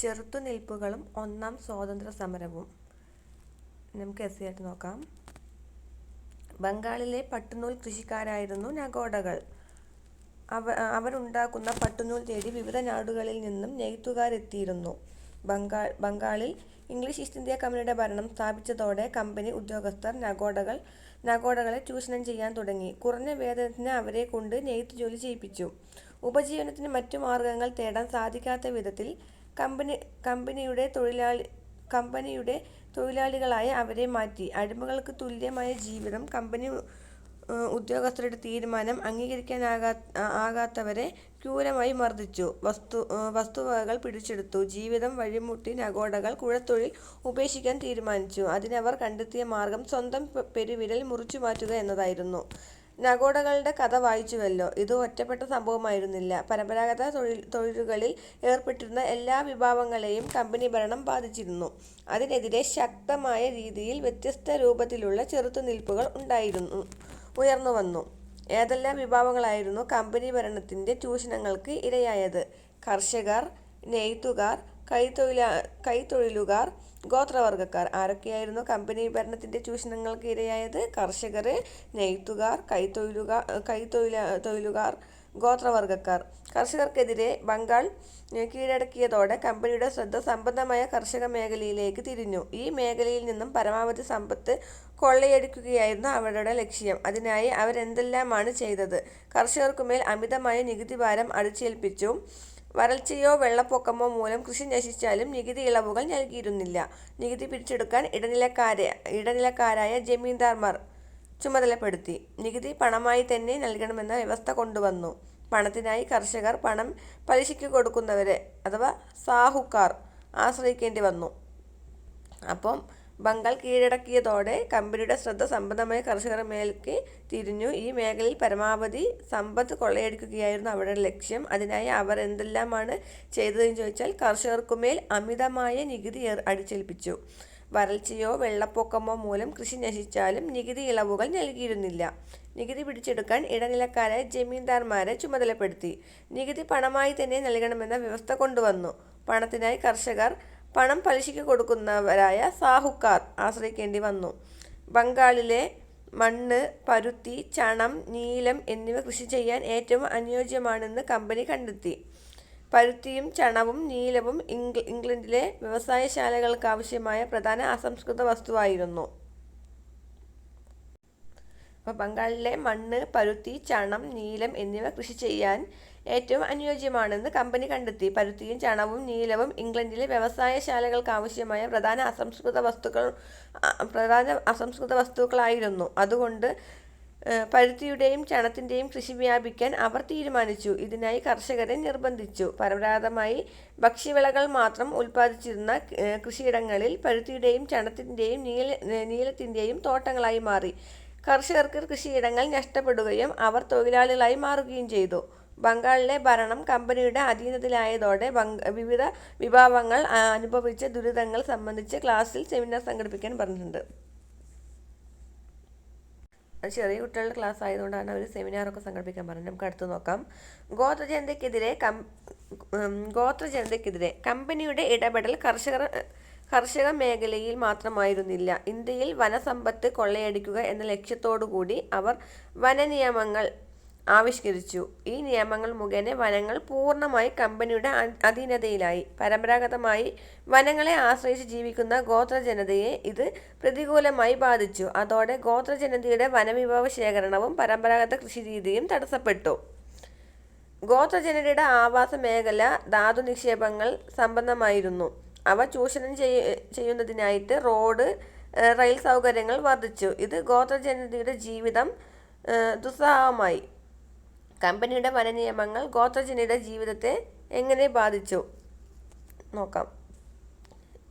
ചെറുത്തുനിൽപ്പുകളും ഒന്നാം സ്വാതന്ത്ര്യ സമരവും നമുക്ക് എസ് ആയിട്ട് നോക്കാം. ബംഗാളിലെ പട്ടുനൂൽ കൃഷിക്കാരായിരുന്നു നഗോഡകൾ. അവ അവരുണ്ടാക്കുന്ന പട്ടുനൂൽ തേടി വിവിധ നാടുകളിൽ നിന്നും നെയ്ത്തുകാരെത്തിയിരുന്നു. ബംഗാൾ ബംഗാളിൽ ഇംഗ്ലീഷ് ഈസ്റ്റ് ഇന്ത്യ കമ്പനിയുടെ ഭരണം സ്ഥാപിച്ചതോടെ കമ്പനി ഉദ്യോഗസ്ഥർ നഗോഡകൾ നഗോഡകളെ ചൂഷണം ചെയ്യാൻ തുടങ്ങി. കുറഞ്ഞ വേതനത്തിന് അവരെ കൊണ്ട് നെയ്ത്ത് ജോലി ചെയ്യിപ്പിച്ചു. ഉപജീവനത്തിന് മറ്റു മാർഗങ്ങൾ തേടാൻ സാധിക്കാത്ത വിധത്തിൽ കമ്പനി കമ്പനിയുടെ തൊഴിലാളി കമ്പനിയുടെ തൊഴിലാളികളായി അവരെ മാറ്റി. അടിമകൾക്ക് തുല്യമായ ജീവിതം കമ്പനി ഉദ്യോഗസ്ഥരുടെ തീരുമാനം അംഗീകരിക്കാനാകാ ആകാത്തവരെ ക്രൂരമായി മർദ്ദിച്ചു. വസ്തു വസ്തുവകകൾ പിടിച്ചെടുത്തു. ജീവിതം വഴിമുട്ടി നഗോഡകൾ കുഴത്തൊഴിൽ ഉപേക്ഷിക്കാൻ തീരുമാനിച്ചു. അതിനവർ കണ്ടെത്തിയ മാർഗം സ്വന്തം പെരുവിരൽ മുറിച്ചു മാറ്റുക എന്നതായിരുന്നു. നഗോഡകളുടെ കഥ വായിച്ചുവല്ലോ. ഇത് ഒറ്റപ്പെട്ട സംഭവമായിരുന്നില്ല. പരമ്പരാഗത തൊഴിൽ തൊഴിലുകളിൽ ഏർപ്പെട്ടിരുന്ന എല്ലാ വിഭാഗങ്ങളെയും കമ്പനി ഭരണം ബാധിച്ചിരുന്നു. അതിനെതിരെ ശക്തമായ രീതിയിൽ വ്യത്യസ്ത രൂപത്തിലുള്ള ചെറുത്തുനിൽപ്പുകൾ ഉണ്ടായിരുന്നു ഉയർന്നു വന്നു. ഏതെല്ലാം വിഭാഗങ്ങളായിരുന്നു കമ്പനി ഭരണത്തിന്റെ ചൂഷണങ്ങൾക്ക് ഇരയായത്? കർഷകർ നെയ്ത്തുകാർ കൈത്തൊഴിലാ കൈത്തൊഴിലുകാർ ഗോത്രവർഗക്കാർ. ആരൊക്കെയായിരുന്നു കമ്പനി ഭരണത്തിന്റെ ചൂഷണങ്ങൾക്ക് ഇരയായത് കർഷകർ നെയ്ത്തുകാർ കൈത്തൊഴിലുകാർ കൈത്തൊഴിലാ തൊഴിലുകാർ ഗോത്രവർഗക്കാർ. കർഷകർക്കെതിരെ ബംഗാൾ കീഴടക്കിയതോടെ കമ്പനിയുടെ ശ്രദ്ധ സമ്പന്നമായ കർഷക മേഖലയിലേക്ക് തിരിഞ്ഞു. ഈ മേഖലയിൽ നിന്നും പരമാവധി സമ്പത്ത് കൊള്ളയടിക്കുകയായിരുന്നു അവരുടെ ലക്ഷ്യം. അതിനായി അവരെന്തെല്ലാമാണ് ചെയ്തത്? കർഷകർക്കുമേൽ അമിതമായ നികുതി ഭാരം അടിച്ചേൽപ്പിച്ചു. വരൾച്ചയോ വെള്ളപ്പൊക്കമോ മൂലം കൃഷി നശിച്ചാലും നികുതി ഇളവുകൾ നൽകിയിരുന്നില്ല. നികുതി പിരിച്ചെടുക്കാൻ ഇടനിലക്കാരെ ഇടനിലക്കാരായ ജമീന്ദാർമാർ ചുമതലപ്പെടുത്തി. നികുതി പണമായി തന്നെ നൽകണമെന്ന വ്യവസ്ഥ കൊണ്ടുവന്നു. പണത്തിനായി കർഷകർ പണം പലിശയ്ക്ക് കൊടുക്കുന്നവരെ അഥവാ സാഹുക്കാർ ആശ്രയിക്കേണ്ടി വന്നു. അപ്പം ബംഗാൾ കീഴടക്കിയതോടെ കമ്പനിയുടെ ശ്രദ്ധ സമ്പന്നമായ കർഷകർ മേൽക്ക് തിരിഞ്ഞു. ഈ മേഖലയിൽ പരമാവധി സമ്പത്ത് കൊള്ളയടിക്കുകയായിരുന്നു അവരുടെ ലക്ഷ്യം. അതിനായി അവർ എന്തെല്ലാമാണ് ചെയ്തതെന്ന് ചോദിച്ചാൽ കർഷകർക്കുമേൽ അമിതമായ നികുതി അടിച്ചേൽപ്പിച്ചു. വരൾച്ചയോ വെള്ളപ്പൊക്കമോ മൂലം കൃഷി നശിച്ചാലും നികുതി ഇളവുകൾ നൽകിയിരുന്നില്ല. നികുതി പിടിച്ചെടുക്കാൻ ഇടനിലക്കാരെ ജമീന്ദാർമാരെ ചുമതലപ്പെടുത്തി. നികുതി പണമായി തന്നെ നൽകണമെന്ന വ്യവസ്ഥ കൊണ്ടുവന്നു. പണത്തിനായി കർഷകർ പണം പലിശയ്ക്ക് കൊടുക്കുന്നവരായ സാഹുക്കാർ ആശ്രയിക്കേണ്ടി വന്നു. ബംഗാളിലെ മണ്ണ് പരുത്തി ചണം നീലം എന്നിവ കൃഷി ചെയ്യാൻ ഏറ്റവും അനുയോജ്യമാണെന്ന് കമ്പനി കണ്ടെത്തി. പരുത്തിയും ചണവും നീലവും ഇംഗ്ല ഇംഗ്ലണ്ടിലെ വ്യവസായശാലകൾക്കാവശ്യമായ പ്രധാന അസംസ്കൃത വസ്തുവായിരുന്നു. അപ്പോൾ ബംഗാളിലെ മണ്ണ് പരുത്തി ചണം നീലം എന്നിവ കൃഷി ചെയ്യാൻ ഏറ്റവും അനുയോജ്യമാണെന്ന് കമ്പനി കണ്ടെത്തി. പരുത്തിയും ചണവും നീലവും ഇംഗ്ലണ്ടിലെ വ്യവസായശാലകൾക്ക് ആവശ്യമായ പ്രധാന അസംസ്കൃത വസ്തുക്കൾ പ്രധാന അസംസ്കൃത വസ്തുക്കളായിരുന്നു. അതുകൊണ്ട് പരുത്തിയുടെയും ചണത്തിന്റെയും കൃഷി വ്യാപിക്കാൻ അവർ തീരുമാനിച്ചു. ഇതിനായി കർഷകരെ നിർബന്ധിച്ചു. പരമ്പരാഗതമായി ഭക്ഷ്യവിളകൾ മാത്രം ഉൽപ്പാദിച്ചിരുന്ന കൃഷിയിടങ്ങളിൽ പരുത്തിയുടെയും ചണത്തിന്റെയും നീല നീലത്തിന്റെയും തോട്ടങ്ങളായി മാറി. കർഷകർക്ക് കൃഷിയിടങ്ങൾ നഷ്ടപ്പെടുകയും അവർ തൊഴിലാളികളായി മാറുകയും ചെയ്തു. ബംഗാളിലെ ഭരണം കമ്പനിയുടെ അധീനതയിലായതോടെ വിവിധ വിഭാഗങ്ങൾ അനുഭവിച്ച ദുരിതങ്ങൾ സംബന്ധിച്ച് ക്ലാസ്സിൽ സെമിനാർ സംഘടിപ്പിക്കാൻ പറഞ്ഞിട്ടുണ്ട്. ചെറിയ കുട്ടികളുടെ ക്ലാസ് ആയതുകൊണ്ടാണ് അവർ സെമിനാറൊക്കെ സംഘടിപ്പിക്കാൻ പറഞ്ഞത്. നമുക്ക് അടുത്ത് നോക്കാം. ഗോത്രജനതയ്ക്കെതിരെ കം ഗോത്രജനതയ്ക്കെതിരെ കമ്പനിയുടെ ഇടപെടൽ കർഷകർ കർഷക മേഖലയിൽ മാത്രമായിരുന്നില്ല. ഇന്ത്യയിൽ വനസമ്പത്ത് കൊള്ളയടിക്കുക എന്ന ലക്ഷ്യത്തോടുകൂടി അവർ വനനിയമങ്ങൾ ആവിഷ്കരിച്ചു. ഈ നിയമങ്ങൾ മുഖേന വനങ്ങൾ പൂർണമായി കമ്പനിയുടെ അധീനതയിലായി. പരമ്പരാഗതമായി വനങ്ങളെ ആശ്രയിച്ച് ജീവിക്കുന്ന ഗോത്ര ജനതയെ ഇത് പ്രതികൂലമായി ബാധിച്ചു. അതോടെ ഗോത്ര ജനതയുടെ വനവിഭവ ശേഖരണവും പരമ്പരാഗത കൃഷിരീതിയും തടസ്സപ്പെട്ടു. ഗോത്രജനതയുടെ ആവാസ മേഖല ധാതു നിക്ഷേപങ്ങൾ സമ്പന്നമായിരുന്നു. അവ ചൂഷണം ചെയ്യുന്നതിനായിട്ട് റോഡ് റെയിൽ സൗകര്യങ്ങൾ വർദ്ധിച്ചു ഇത് ഗോത്രജനതയുടെ ജീവിതം ദുസ്സഹമായി. കമ്പനിയുടെ വനനിയമങ്ങൾ ഗോത്രജനയുടെ ജീവിതത്തെ എങ്ങനെ ബാധിച്ചു? നോക്കാം.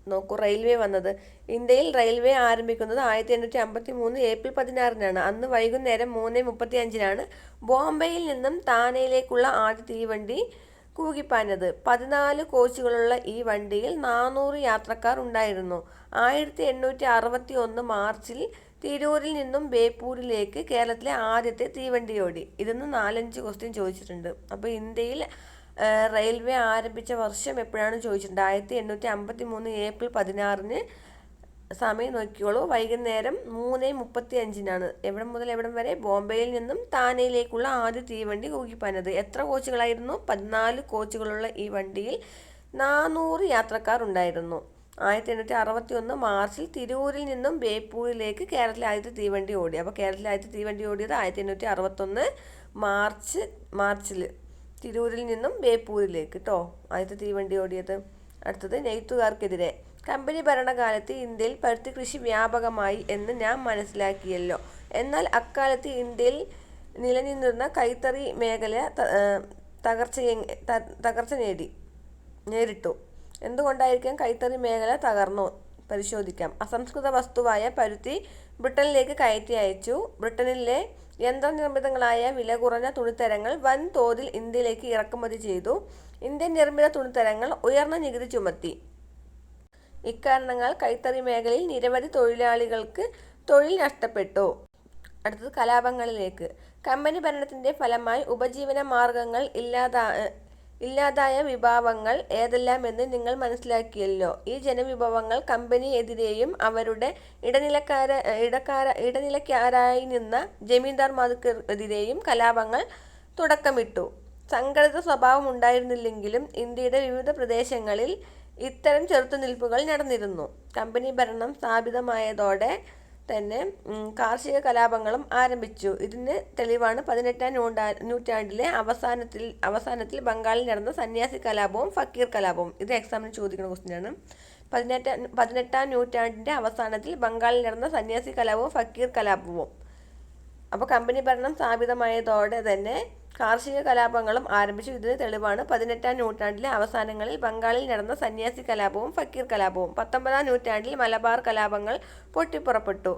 നോക്കൂ റെയിൽവേ വന്നത്. ഇന്ത്യയിൽ റെയിൽവേ ആരംഭിക്കുന്നത് ആയിരത്തി എണ്ണൂറ്റി അമ്പത്തി മൂന്ന് ഏപ്രിൽ പതിനാറിനാണ്. അന്ന് വൈകുന്നേരം മൂന്ന് മുപ്പത്തി അഞ്ചിനാണ് ബോംബെയിൽ നിന്നും താനയിലേക്കുള്ള ആദ്യ തീവണ്ടി കൂകിപ്പാഞ്ഞത്. പതിനാല് കോച്ചുകളുള്ള ഈ വണ്ടിയിൽ നാനൂറ് യാത്രക്കാർ ഉണ്ടായിരുന്നു. ആയിരത്തി എണ്ണൂറ്റി അറുപത്തി ഒന്ന് മാർച്ചിൽ തിരൂരിൽ നിന്നും ബേപ്പൂരിലേക്ക് കേരളത്തിലെ ആദ്യത്തെ തീവണ്ടിയോടി. ഇതിന്ന് നാലഞ്ച് ക്വസ്റ്റ്യൻ ചോദിച്ചിട്ടുണ്ട്. അപ്പോൾ ഇന്ത്യയിൽ റെയിൽവേ ആരംഭിച്ച വർഷം എപ്പോഴാണ് ചോദിച്ചിട്ടുണ്ട്. ആയിരത്തി എണ്ണൂറ്റി അമ്പത്തി മൂന്ന് ഏപ്രിൽ പതിനാറിന് സമയം നോക്കിക്കോളൂ. വൈകുന്നേരം മൂന്ന് മുപ്പത്തി അഞ്ചിനാണ് എവിടെ മുതൽ എവിടം വരെ? ബോംബെയിൽ നിന്നും താനയിലേക്കുള്ള ആദ്യ തീവണ്ടി കൂക്കിപ്പാനത് എത്ര കോച്ചുകളായിരുന്നു? പതിനാല് കോച്ചുകളുള്ള ഈ വണ്ടിയിൽ നാനൂറ് യാത്രക്കാർ ഉണ്ടായിരുന്നു. ആയിരത്തി എണ്ണൂറ്റി അറുപത്തി ഒന്ന് മാർച്ചിൽ തിരൂരിൽ നിന്നും ബേപ്പൂരിലേക്ക് കേരളത്തിലെ ആദ്യത്തെ തീവണ്ടി ഓടി. അപ്പോൾ കേരളത്തിലെ ആദ്യത്തെ തീവണ്ടി ഓടിയത് ആയിരത്തി എണ്ണൂറ്റി അറുപത്തൊന്ന് മാർച്ച് മാർച്ചിൽ തിരൂരിൽ നിന്നും ബേപ്പൂരിലേക്ക് കേട്ടോ ആദ്യത്തെ തീവണ്ടി ഓടിയത്. അടുത്തത് നെയ്ത്തുകാർക്കെതിരെ. കമ്പനി ഭരണകാലത്ത് ഇന്ത്യയിൽ പരുത്തി കൃഷി വ്യാപകമായി എന്ന് ഞാൻ മനസ്സിലാക്കിയല്ലോ. എന്നാൽ അക്കാലത്ത് ഇന്ത്യയിൽ നിലനിന്നിരുന്ന കൈത്തറി മേഖല തകർച്ച തകർച്ച നേടി നേരിട്ടു. എന്തുകൊണ്ടായിരിക്കാം കൈത്തറി മേഖല തകർന്നു? പരിശോധിക്കാം. അസംസ്കൃത വസ്തുവായ പരുത്തി ബ്രിട്ടനിലേക്ക് കയറ്റി അയച്ചു. ബ്രിട്ടനിലെ യന്ത്രനിർമ്മിതങ്ങളായ വില കുറഞ്ഞ തുണിത്തരങ്ങൾ വൻ തോതിൽ ഇന്ത്യയിലേക്ക് ഇറക്കുമതി ചെയ്തു. ഇന്ത്യൻ നിർമ്മിത തുണിത്തരങ്ങൾ ഉയർന്ന നികുതി ചുമത്തി. ഇക്കാരണങ്ങൾ കൈത്തറി മേഖലയിൽ നിരവധി തൊഴിലാളികൾക്ക് തൊഴിൽ നഷ്ടപ്പെട്ടു. അടുത്തത് കലാപങ്ങളിലേക്ക്. കമ്പനി ഭരണത്തിന്റെ ഫലമായി ഉപജീവന മാർഗങ്ങൾ ഇല്ലാതാ ഇല്ലാതായ വിഭാവങ്ങൾ ഏതെല്ലാമെന്ന് നിങ്ങൾ മനസ്സിലാക്കിയല്ലോ. ഈ ജനവിഭവങ്ങൾ കമ്പനി എതിരെയും അവരുടെ ഇടനിലക്കാര ഇടക്കാര ഇടനിലക്കാരായി നിന്ന ജമീന്ദാർമാർക്കെതിരെയും കലാപങ്ങൾ തുടക്കമിട്ടു. സംഘടിത സ്വഭാവം ഉണ്ടായിരുന്നില്ലെങ്കിലും ഇന്ത്യയുടെ വിവിധ പ്രദേശങ്ങളിൽ ഇത്തരം ചെറുത്തുനിൽപ്പുകൾ നടന്നിരുന്നു. കമ്പനി ഭരണം സ്ഥാപിതമായതോടെ തന്നെ കാർഷിക കലാപങ്ങളും ആരംഭിച്ചു. ഇതിന് തെളിവാണ് പതിനെട്ടാം നൂറ്റാ നൂറ്റാണ്ടിലെ അവസാനത്തിൽ അവസാനത്തിൽ ബംഗാളിൽ നടന്ന സന്യാസി കലാപവും ഫക്കീർ കലാപവും. ഇത് എക്സാമിന് ചോദിക്കുന്ന ക്വസ്റ്റ്യനാണ് പതിനെട്ടാം പതിനെട്ടാം നൂറ്റാണ്ടിന്റെ അവസാനത്തിൽ ബംഗാളിൽ നടന്ന സന്യാസി കലാപവും ഫക്കീർ കലാപവും. അപ്പോൾ കമ്പനി ഭരണം സ്ഥാപിതമായതോടെ തന്നെ കാർഷിക കലാപങ്ങളും ആരംഭിച്ചു. ഇതിന് തെളിവാണ് പതിനെട്ടാം നൂറ്റാണ്ടിലെ അവസാനങ്ങളിൽ ബംഗാളിൽ നടന്ന സന്യാസി കലാപവും ഫക്കീർ കലാപവും. പത്തൊമ്പതാം നൂറ്റാണ്ടിൽ മലബാർ കലാപങ്ങൾ പൊട്ടിപ്പുറപ്പെട്ടു.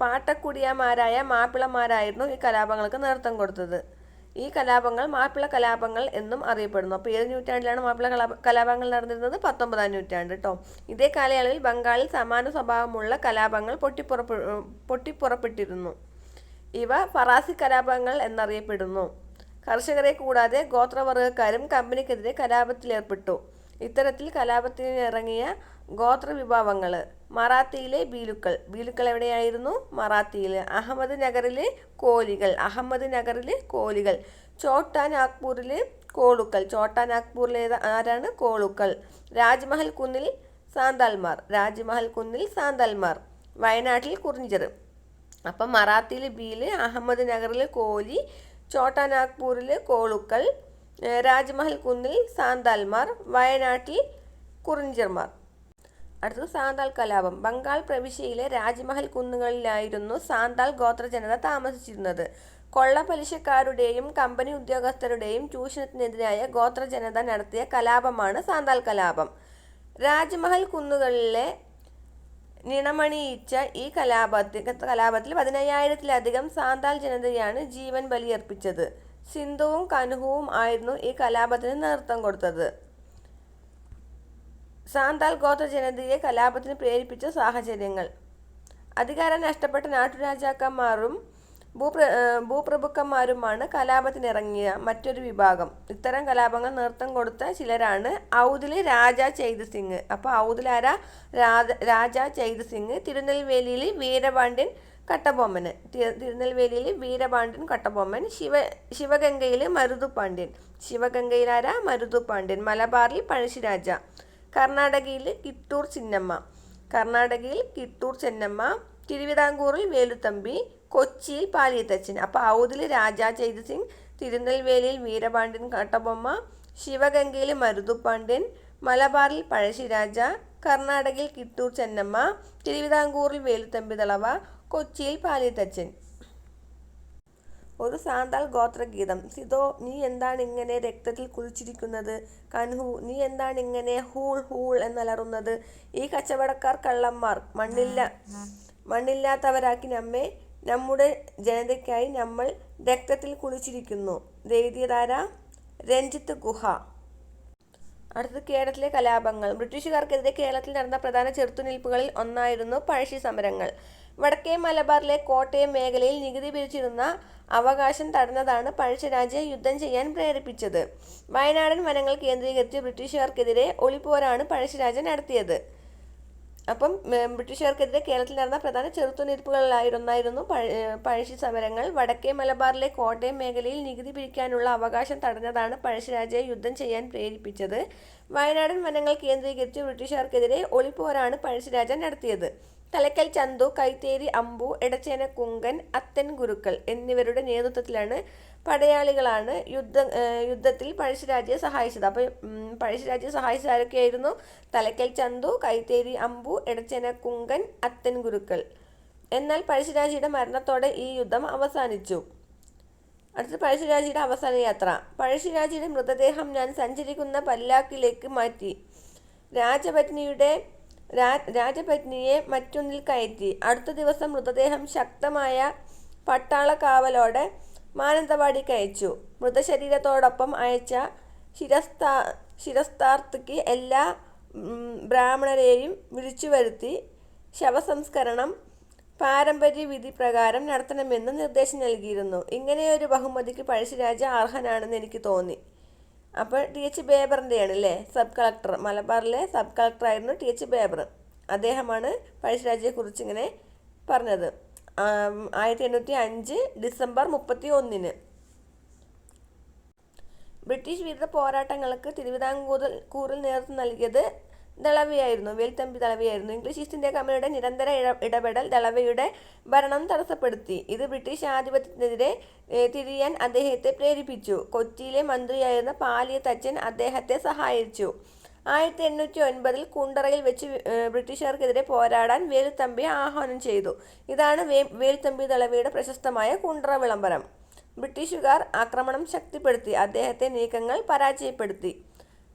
പാട്ടക്കുടിയന്മാരായ മാപ്പിളമാരായിരുന്നു ഈ കലാപങ്ങൾക്ക് നേതൃത്വം കൊടുത്തത്. ഈ കലാപങ്ങൾ മാപ്പിള കലാപങ്ങൾ എന്നും അറിയപ്പെടുന്നു. അപ്പോൾ ഏത് നൂറ്റാണ്ടിലാണ് മാപ്പിള കലാപ കലാപങ്ങൾ നടന്നിരുന്നത്? പത്തൊമ്പതാം നൂറ്റാണ്ട് കേട്ടോ ഇതേ കാലയളവിൽ ബംഗാളിൽ സമാന സ്വഭാവമുള്ള കലാപങ്ങൾ പൊട്ടിപ്പുറപ്പെ പൊട്ടിപ്പുറപ്പെട്ടിരുന്നു. ഇവ ഫറാസി കലാപങ്ങൾ എന്നറിയപ്പെടുന്നു. കർഷകരെ കൂടാതെ ഗോത്രവർഗക്കാരും കമ്പനിക്കെതിരെ കലാപത്തിലേർപ്പെട്ടു ഇത്തരത്തിൽ കലാപത്തിനിറങ്ങിയ ഗോത്ര വിഭാഗങ്ങൾ മറാത്തിയിലെ ബീലുക്കൾ. ബീലുക്കൾ എവിടെയായിരുന്നു? മറാത്തിയിൽ. അഹമ്മദ് നഗറിലെ കോലികൾ. അഹമ്മദ് നഗറിലെ കോലികൾ. ചോട്ടാ നാഗ്പൂരിലെ കോളുക്കൾ. ചോട്ടാ നാഗ്പൂരിലെ ആരാണ്? കോളുക്കൾ. രാജ്മഹൽ കുന്നിൽ സാന്താൽമാർ. രാജ്മഹൽ കുന്നിൽ സാന്താൽമാർ. വയനാട്ടിൽ കുറിഞ്ചർ. അപ്പം മറാത്തിയിൽ ബീൽ അഹമ്മദ് നഗറിൽ കോലി ചോട്ടാ നാഗ്പൂരിൽ കോളുക്കൽ രാജ്മഹൽ കുന്നിൽ സാന്താൽമാർ വയനാട്ടിൽ കുറിഞ്ചർമാർ അടുത്തത് സാന്താൽ കലാപം. ബംഗാൾ പ്രവിശ്യയിലെ രാജ്മഹൽ കുന്നുകളിലായിരുന്നു സാന്താൽ ഗോത്ര ജനത താമസിച്ചിരുന്നത്. കൊള്ളപ്പലിശക്കാരുടെയും കമ്പനി ഉദ്യോഗസ്ഥരുടെയും ചൂഷണത്തിനെതിരായ ഗോത്ര ജനത നടത്തിയ കലാപമാണ് സാന്താൽ കലാപം. രാജ്മഹൽ കുന്നുകളിലെ നിണമണിയിച്ച ഈ കലാപത്തിൽ കലാപത്തിൽ പതിനയ്യായിരത്തിലധികം സാന്താൽ ജനതയാണ് ജീവൻ ബലിയർപ്പിച്ചത്. സിന്ധുവും കനുഹുവും ആയിരുന്നു ഈ കലാപത്തിന് നേതൃത്വം കൊടുത്തത്. സാന്താൽ ഗോത്ര ജനതയെ കലാപത്തിന് പ്രേരിപ്പിച്ച സാഹചര്യങ്ങൾ. അധികാരം നഷ്ടപ്പെട്ട നാട്ടുരാജാക്കന്മാരും ഭൂപ്ര ഭൂപ്രഭുക്കന്മാരുമാണ് കലാപത്തിനിറങ്ങിയ മറ്റൊരു വിഭാഗം. ഇത്തരം കലാപങ്ങൾ നൃത്തം കൊടുത്ത ചിലരാണ് ഔദിലെ രാജ ചെയ്ത് സിംഗ്. അപ്പോൾ ഔദിലാര? രാജ ചെയ്ത് സിംഗ് തിരുനെൽവേലിയിൽ വീരപാണ്ഡ്യൻ കട്ടബൊമ്മന് തിരുനെൽവേലിയിൽ വീരപാണ്ഡ്യൻ കട്ടബൊമ്മൻ ശിവ ശിവഗംഗയിൽ മരുതുപാണ്ഡ്യൻ. ശിവഗംഗയിലാര? മരുതുപാണ്ഡ്യൻ. മലബാറിൽ പഴശ്ശിരാജ. കർണാടകയിൽ കിട്ടൂർ ചിന്നമ്മ. കർണാടകയിൽ കിട്ടൂർ ചെന്നമ്മ. തിരുവിതാംകൂറിൽ വേലുത്തമ്പി. കൊച്ചിയിൽ പാലിയത്തച്ഛൻ. അപ്പോൾ ഔദിൽ രാജാ ചൈത സിംഗ് തിരുനെൽവേലിയിൽ വീരപാണ്ഡ്യൻ കട്ടബൊമ്മ ശിവഗംഗയിൽ മരുതുപാണ്ഡ്യൻ മലബാറിൽ പഴശ്ശിരാജ കർണാടകയിൽ കിട്ടൂർ ചെന്നമ്മ തിരുവിതാംകൂറിൽ വേലുത്തമ്പി തളവ കൊച്ചിയിൽ പാലിയത്തച്ഛൻ. ഒരു സാന്താൾ ഗോത്രഗീതം. സിതോ നീ എന്താണ് ഇങ്ങനെ രക്തത്തിൽ കുളിച്ചിരിക്കുന്നത് കൻഹു നീ എന്താണ് ഇങ്ങനെ ഹൂൾ ഹൂൾ എന്നലറുന്നത്? ഈ കച്ചവടക്കാർ കള്ളന്മാർ. മണ്ണില്ല മണ്ണില്ലാത്തവരാക്കി നമ്മെ നമ്മുടെ ജനതയ്ക്കായി നമ്മൾ രക്തത്തിൽ കുളിച്ചിരിക്കുന്നു. ദേവിതാര രഞ്ജിത്ത് ഗുഹ. അടുത്തത് കേരളത്തിലെ കലാപങ്ങൾ. ബ്രിട്ടീഷുകാർക്കെതിരെ കേരളത്തിൽ നടന്ന പ്രധാന ചെറുത്തുനിൽപ്പുകളിൽ ഒന്നായിരുന്നു പഴശ്ശി സമരങ്ങൾ. വടക്കേ മലബാറിലെ കോട്ടയം മേഖലയിൽ നികുതി പിരിച്ചിരുന്ന അവകാശം തടഞ്ഞതാണ് പഴശ്ശിരാജയെ യുദ്ധം ചെയ്യാൻ പ്രേരിപ്പിച്ചത്. വയനാടൻ വനങ്ങൾ കേന്ദ്രീകരിച്ച് ബ്രിട്ടീഷുകാർക്കെതിരെ ഒളിപ്പോരാണ് പഴശ്ശിരാജ നടത്തിയത്. അപ്പം ബ്രിട്ടീഷുകാർക്കെതിരെ കേരളത്തിൽ നടന്ന പ്രധാന ചെറുത്തുനിൽപ്പുകളിലായിരുന്നായിരുന്നു പഴശ്ശി സമരങ്ങൾ. വടക്കേ മലബാറിലെ കോട്ടയം മേഖലയിൽ നികുതി പിരിക്കാനുള്ള അവകാശം തടഞ്ഞതാണ് പഴശ്ശിരാജയെ യുദ്ധം ചെയ്യാൻ പ്രേരിപ്പിച്ചത്. വയനാടൻ വനങ്ങൾ കേന്ദ്രീകരിച്ച് ബ്രിട്ടീഷുകാർക്കെതിരെ ഒളിപ്പോരാണ് പഴശ്ശിരാജ നടത്തിയത്. തലക്കൽ ചന്തു കൈത്തേരി അമ്പു എടച്ചേന കുങ്കൻ അത്തൻ ഗുരുക്കൾ എന്നിവരുടെ നേതൃത്വത്തിലാണ് പടയാളികളാണ് യുദ്ധ യുദ്ധത്തിൽ പഴശ്ശിരാജയെ സഹായിച്ചത്. അപ്പോൾ പഴശ്ശിരാജയെ സഹായിച്ചത് ആരൊക്കെയായിരുന്നു തലക്കൽ ചന്തു കൈത്തേരി അമ്പു എടച്ചേന കുങ്കൻ അത്തൻ ഗുരുക്കൾ. എന്നാൽ പഴശ്ശിരാജയുടെ മരണത്തോടെ ഈ യുദ്ധം അവസാനിച്ചു. അടുത്ത പഴശ്ശിരാജയുടെ അവസാന യാത്ര. പഴശ്ശിരാജയുടെ മൃതദേഹം ഞാൻ സഞ്ചരിക്കുന്ന പല്ലാക്കിലേക്ക് മാറ്റി. രാജപത്നിയുടെ രാജപത്നിയെ മറ്റൊന്നിൽ കയറ്റി. അടുത്ത ദിവസം മൃതദേഹം ശക്തമായ പട്ടാള കാവലോടെ മാനന്തവാടിക്ക് അയച്ചു മൃതശരീരത്തോടൊപ്പം അയച്ച ശിരസ്ഥാ ശിരസ്ഥാർത്ഥിക്ക് എല്ലാ ബ്രാഹ്മണരെയും വിളിച്ചു വരുത്തി ശവസംസ്കരണം പാരമ്പര്യ വിധി പ്രകാരം നടത്തണമെന്ന് നിർദ്ദേശം നൽകിയിരുന്നു. ഇങ്ങനെയൊരു ബഹുമതിക്ക് പഴശ്ശിരാജ അർഹനാണെന്ന് എനിക്ക് തോന്നി. അപ്പോൾ ടി. എച്ച്. ബേബറിന്റെയാണ് അല്ലേ സബ് കളക്ടർ. മലബാറിലെ സബ് കളക്ടറായിരുന്നു ടി. എച്ച്. ബേബർ. അദ്ദേഹമാണ് പഴശ്ശിരാജയെക്കുറിച്ച് ഇങ്ങനെ പറഞ്ഞത്. ആയിരത്തി എണ്ണൂറ്റി അഞ്ച് ഡിസംബർ മുപ്പത്തി ഒന്നിന് ബ്രിട്ടീഷ് വിരുദ്ധ പോരാട്ടങ്ങൾക്ക് തിരുവിതാംകൂറിൽ കൂറിൽ നേതൃത്വം നൽകിയത് ദളവയായിരുന്നു വേൽത്തമ്പി ദളവയായിരുന്നു. ഇംഗ്ലീഷ് ഈസ്റ്റ് ഇന്ത്യ കമ്പനിയുടെ നിരന്തര ഇടപെടൽ ദളവയുടെ ഭരണം തടസ്സപ്പെടുത്തി. ഇത് ബ്രിട്ടീഷ് ആധിപത്യത്തിനെതിരെ തിരിയാൻ അദ്ദേഹത്തെ പ്രേരിപ്പിച്ചു. കൊച്ചിയിലെ മന്ത്രിയായിരുന്ന പാലിയ തച്ചൻ അദ്ദേഹത്തെ സഹായിച്ചു. ആയിരത്തി എണ്ണൂറ്റി ഒൻപതിൽ കുണ്ടറയിൽ വെച്ച് ബ്രിട്ടീഷുകാർക്കെതിരെ പോരാടാൻ വേലുത്തമ്പി ആഹ്വാനം ചെയ്തു. ഇതാണ് വേ വേലുത്തമ്പി ദളവയുടെ പ്രശസ്തമായ കുണ്ടറ വിളംബരം. ബ്രിട്ടീഷുകാർ ആക്രമണം ശക്തിപ്പെടുത്തി അദ്ദേഹത്തെ നീക്കങ്ങൾ പരാജയപ്പെടുത്തി.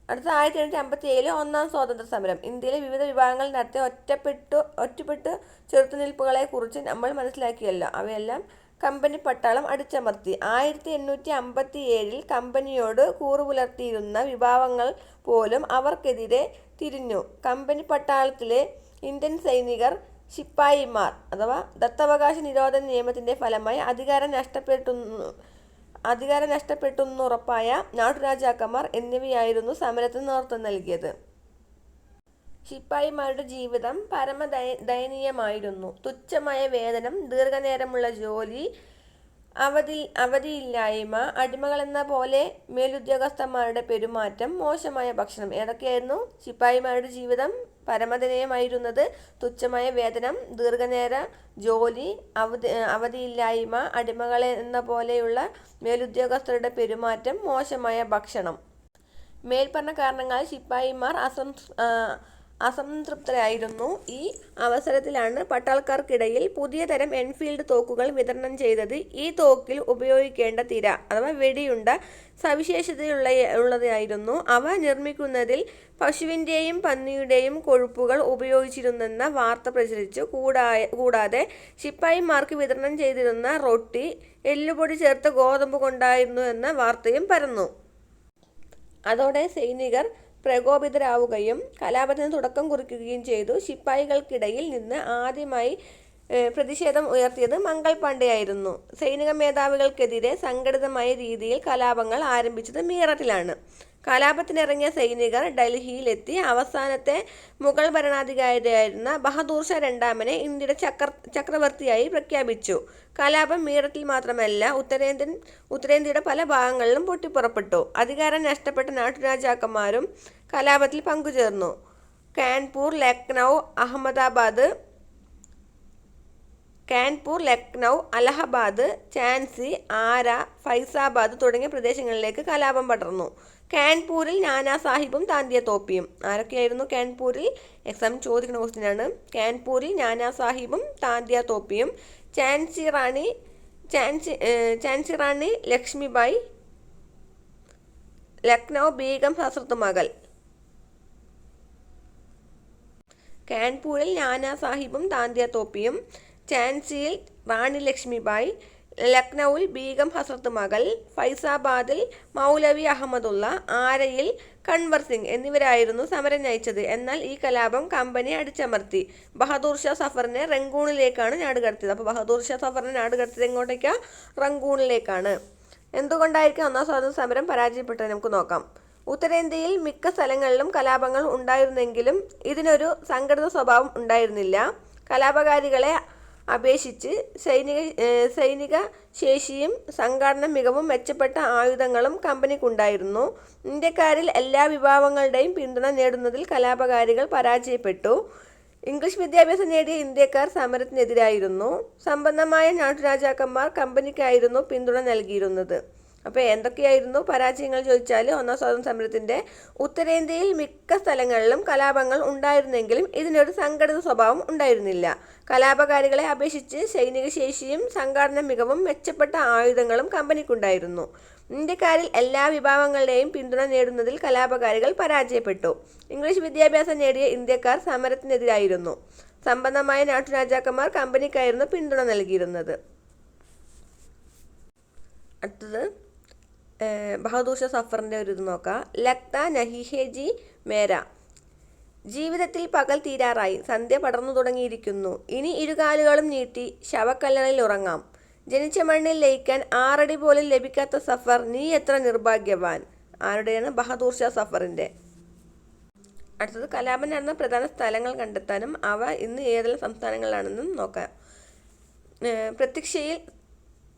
അടുത്ത ആയിരത്തി എണ്ണൂറ്റി അമ്പത്തി ഏഴിലെ ഒന്നാം സ്വാതന്ത്ര്യ സമരം. ഇന്ത്യയിലെ വിവിധ വിഭാഗങ്ങൾ നടത്തിയ ഒറ്റപ്പെട്ടു ഒറ്റപ്പെട്ട് ചെറുത്തുനിൽപ്പുകളെ കുറിച്ച് നമ്മൾ മനസ്സിലാക്കിയല്ലോ. അവയെല്ലാം കമ്പനി പട്ടാളം അടിച്ചമർത്തി. ആയിരത്തി എണ്ണൂറ്റി അമ്പത്തി ഏഴിൽ കമ്പനിയോട് കൂറുപുലർത്തിയിരുന്ന വിഭാവങ്ങൾ പോലും അവർക്കെതിരെ തിരിഞ്ഞു. കമ്പനി പട്ടാളത്തിലെ ഇന്ത്യൻ സൈനികർ ശിപ്പായിമാർ അഥവാ ദത്തവകാശ നിരോധന നിയമത്തിന്റെ ഫലമായി അധികാരം നഷ്ടപ്പെട്ടുന്നു അധികാരം നഷ്ടപ്പെട്ടെന്നുറപ്പായ നാട്ടുരാജാക്കന്മാർ എന്നിവയായിരുന്നു സമരത്തിന് നേതൃത്വം നൽകിയത്. ശിപ്പായിമാരുടെ ജീവിതം പരമ ദയനീയമായിരുന്നു തുച്ഛമായ വേതനം ദീർഘനേരമുള്ള ജോലി അവധി അവധിയില്ലായ്മ അടിമകളെന്ന പോലെ മേലുദ്യോഗസ്ഥന്മാരുടെ പെരുമാറ്റം മോശമായ ഭക്ഷണം ഏതൊക്കെയായിരുന്നു? ശിപ്പായിമാരുടെ ജീവിതം പരമദനീയമായിരുന്നത് തുച്ഛമായ വേതനം ദീർഘനേര ജോലി അവധി അവധിയില്ലായ്മ അടിമകളെ എന്ന പോലെയുള്ള മേലുദ്യോഗസ്ഥരുടെ പെരുമാറ്റം മോശമായ ഭക്ഷണം. മേൽപ്പറഞ്ഞ കാരണങ്ങളാൽ ശിപ്പായിമാർ അസം അസംതൃപ്തരായിരുന്നു. ഈ അവസരത്തിലാണ് പട്ടാൾക്കാർക്കിടയിൽ പുതിയ തരം എൻഫീൽഡ് തോക്കുകൾ വിതരണം ചെയ്തത്. ഈ തോക്കിൽ ഉപയോഗിക്കേണ്ട തിര അഥവാ വെടിയുണ്ട സവിശേഷതയുള്ള ഉള്ളതായിരുന്നു. അവ നിർമ്മിക്കുന്നതിൽ പശുവിന്റെയും പന്നിയുടെയും കൊഴുപ്പുകൾ ഉപയോഗിച്ചിരുന്നെന്ന വാർത്ത പ്രചരിച്ചു. കൂടാതെ ശിപ്പായിമാർക്ക് വിതരണം ചെയ്തിരുന്ന റൊട്ടി എല്ലുപൊടി ചേർത്ത ഗോതമ്പ് കൊണ്ടായിരുന്നു എന്ന വാർത്തയും പരന്നു. അതോടെ സൈനികർ പ്രകോപിതരാവുകയും കലാപത്തിന് തുടക്കം കുറിക്കുകയും ചെയ്തു. ശിപ്പായികൾക്കിടയിൽ നിന്ന് ആദ്യമായി പ്രതിഷേധം ഉയർത്തിയത് മംഗൾ പാണ്ഡെയായിരുന്നു. സൈനിക മേധാവികൾക്കെതിരെ സംഘടിതമായ രീതിയിൽ കലാപങ്ങൾ ആരംഭിച്ചത് മീററ്റിലാണ്. കലാപത്തിനിറങ്ങിയ സൈനികർ ഡൽഹിയിലെത്തി. അവസാനത്തെ മുഗൾ ഭരണാധികാരിയായിരുന്ന ബഹദൂർ ഷാ രണ്ടാമനെ ഇന്ത്യയുടെ ചക്ര ചക്രവർത്തിയായി പ്രഖ്യാപിച്ചു. കലാപം മീററ്റിൽ മാത്രമല്ല ഉത്തരേന്ത്യൻ ഉത്തരേന്ത്യയുടെ പല ഭാഗങ്ങളിലും പൊട്ടിപ്പുറപ്പെട്ടു. അധികാരം നഷ്ടപ്പെട്ട നാട്ടുരാജാക്കന്മാരും കലാപത്തിൽ പങ്കുചേർന്നു. കാൻപൂർ ലക്നൗ അഹമ്മദാബാദ് കാൻപൂർ ലക്നൗ അലഹബാദ് ചാൻസി ആര ഫൈസാബാദ് തുടങ്ങിയ പ്രദേശങ്ങളിലേക്ക് കലാപം പടർന്നു. കാൻപൂരിൽ നാനാ സാഹിബും താന്തിയ തോപ്പിയും. ആരൊക്കെയായിരുന്നു കാൻപൂരിൽ? എക്സാം ചോദിക്കുന്ന ക്വസ്റ്റ്യനാണ് കാൻപൂരിൽ നാനാ സാഹിബും താന്തിയ തോപ്പിയും. ചാൻസി റാണി ചാൻസി ചാൻസി റാണി ലക്ഷ്മിബായി ലക്നൗ ബീഗം ഹസ്രത്ത് മകൾ. കാൻപൂരിൽ നാനാ സാഹിബും താന്തിയ തോപ്പിയും. ഝാൻസിയിൽ റാണി ലക്ഷ്മിബായി ലക്നൌവിൽ ബീഗം ഹസ്രത്ത് മകൾ ഫൈസാബാദിൽ മൗലവി അഹമ്മദുള്ള ആരയിൽ കൺവർ സിംഗ് എന്നിവരായിരുന്നു സമരം നയിച്ചത്. എന്നാൽ ഈ കലാപം കമ്പനി അടിച്ചമർത്തി. ബഹദൂർ ഷാ സഫറിനെ റംഗൂണിലേക്കാണ് നാടുകടത്തിയത് അപ്പോൾ ബഹദൂർ ഷാ സഫറിനെ നാടുകടത്തിയത് എങ്ങോട്ടേക്കാണ് റംഗൂണിലേക്കാണ്. എന്തുകൊണ്ടായിരിക്കും ഒന്നാം സ്വാതന്ത്ര്യ സമരം പരാജയപ്പെട്ടത്? നമുക്ക് നോക്കാം. ഉത്തരേന്ത്യയിൽ മിക്ക സ്ഥലങ്ങളിലും കലാപങ്ങൾ ഉണ്ടായിരുന്നെങ്കിലും ഇതിനൊരു സംഘടിത സ്വഭാവം ഉണ്ടായിരുന്നില്ല. കലാപകാരികളെ അപേക്ഷിച്ച് സൈനിക സൈനിക ശേഷിയും സംഘാടന മികവും മെച്ചപ്പെട്ട ആയുധങ്ങളും കമ്പനിക്കുണ്ടായിരുന്നു. ഇന്ത്യക്കാരിൽ എല്ലാ വിഭാഗങ്ങളുടെയും പിന്തുണ നേടുന്നതിൽ കലാപകാരികൾ പരാജയപ്പെട്ടു. ഇംഗ്ലീഷ് വിദ്യാഭ്യാസം നേടിയ ഇന്ത്യക്കാർ സമരത്തിനെതിരായിരുന്നു. സമ്പന്നമായ നാട്ടുരാജാക്കന്മാർ കമ്പനിക്കായിരുന്നു പിന്തുണ നൽകിയിരുന്നത്. അപ്പോൾ എന്തൊക്കെയായിരുന്നു പരാജയങ്ങൾ ചോദിച്ചാൽ ഒന്നാം സ്വാതന്ത്ര്യ സമരത്തിന്റെ ഉത്തരേന്ത്യയിൽ മിക്ക സ്ഥലങ്ങളിലും കലാപങ്ങൾ ഉണ്ടായിരുന്നെങ്കിലും ഇതിനൊരു സംഘടിത സ്വഭാവം ഉണ്ടായിരുന്നില്ല. കലാപകാരികളെ അപേക്ഷിച്ച് സൈനിക ശേഷിയും സംഘാടന മികവും മെച്ചപ്പെട്ട ആയുധങ്ങളും കമ്പനിക്കുണ്ടായിരുന്നു. ഇന്ത്യക്കാരിൽ എല്ലാ വിഭാഗങ്ങളുടെയും പിന്തുണ നേടുന്നതിൽ കലാപകാരികൾ പരാജയപ്പെട്ടു. ഇംഗ്ലീഷ് വിദ്യാഭ്യാസം നേടിയ ഇന്ത്യക്കാർ സമരത്തിനെതിരായിരുന്നു. സമ്പന്നമായ നാട്ടുരാജാക്കന്മാർ കമ്പനിക്കായിരുന്നു പിന്തുണ നൽകിയിരുന്നത്. അടുത്തത് ബഹദൂർ ഷാ സഫറിന്റെ ഒരു ഇത് നോക്കാം. ലക്ത നഹിഹേജി മേര. ജീവിതത്തിൽ പകൽ തീരാറായി. സന്ധ്യ പടർന്നു തുടങ്ങിയിരിക്കുന്നു. ഇനി ഇരുകാലുകളും നീട്ടി ശവക്കല്ലറിൽ ഉറങ്ങാം. ജനിച്ച മണ്ണിൽ ലയിക്കാൻ ആറടി പോലും ലഭിക്കാത്ത സഫർ നീ എത്ര നിർഭാഗ്യവാൻ? ആരുടെയാണ് ബഹദൂർ ഷാ സഫറിന്റെ അടുത്തത് കലാപം നടന്ന പ്രധാന സ്ഥലങ്ങൾ കണ്ടെത്താനും അവ ഇന്ന് ഏതെല്ലാം സംസ്ഥാനങ്ങളിലാണെന്നും നോക്കാം. പ്രത്യക്ഷയിൽ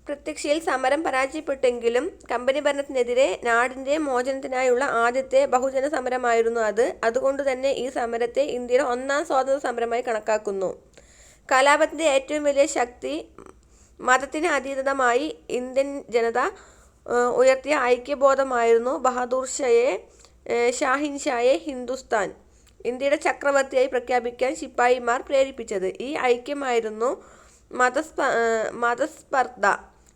പ്രത്യക്ഷയിൽ സമരം പരാജയപ്പെട്ടെങ്കിലും കമ്പനി ഭരണത്തിനെതിരെ നാടിന്റെ മോചനത്തിനായുള്ള ആദ്യത്തെ ബഹുജന സമരമായിരുന്നു അത്. അതുകൊണ്ട് തന്നെ ഈ സമരത്തെ ഇന്ത്യയുടെ ഒന്നാം സ്വാതന്ത്ര്യ സമരമായി കണക്കാക്കുന്നു. കലാപത്തിന്റെ ഏറ്റവും വലിയ ശക്തി മതത്തിന് അതീതമായി ഇന്ത്യൻ ജനത ഉയർത്തിയ ഐക്യബോധമായിരുന്നു ബഹദൂർ ഷയെ ഷാഹിൻ ഷായെ ഹിന്ദുസ്ഥാൻ. ഇന്ത്യയുടെ ചക്രവർത്തിയായി പ്രഖ്യാപിക്കാൻ ശിപ്പായിമാർ പ്രേരിപ്പിച്ചത്. ഈ ഐക്യമായിരുന്നു മതസ്പ മതസ്പർദ്ധ.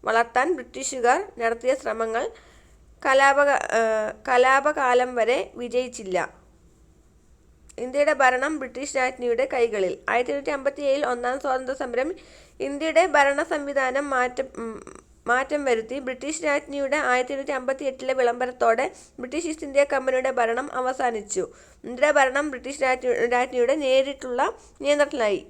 വളർത്താൻ ബ്രിട്ടീഷുകാർ നടത്തിയ ശ്രമങ്ങൾ കലാപ കലാപകാലം വരെ വിജയിച്ചില്ല. ഇന്ത്യയുടെ ഭരണം ബ്രിട്ടീഷ് രാജ്ഞിയുടെ കൈകളിൽ. ആയിരത്തി എണ്ണൂറ്റി അമ്പത്തി ഏഴിൽ ഒന്നാം സ്വാതന്ത്ര്യ സമരം ഇന്ത്യയുടെ ഭരണ സംവിധാനം മാറ്റം മാറ്റം വരുത്തി. ബ്രിട്ടീഷ് രാജ്ഞിയുടെ ആയിരത്തി എണ്ണൂറ്റി അമ്പത്തി എട്ടിലെ വിളംബരത്തോടെ ബ്രിട്ടീഷ് ഈസ്റ്റ് ഇന്ത്യ കമ്പനിയുടെ ഭരണം അവസാനിച്ചു. ഇന്ത്യയുടെ ഭരണം ബ്രിട്ടീഷ് രാജ്ഞി രാജ്ഞിയുടെ നേരിട്ടുള്ള നിയന്ത്രണത്തിലായി.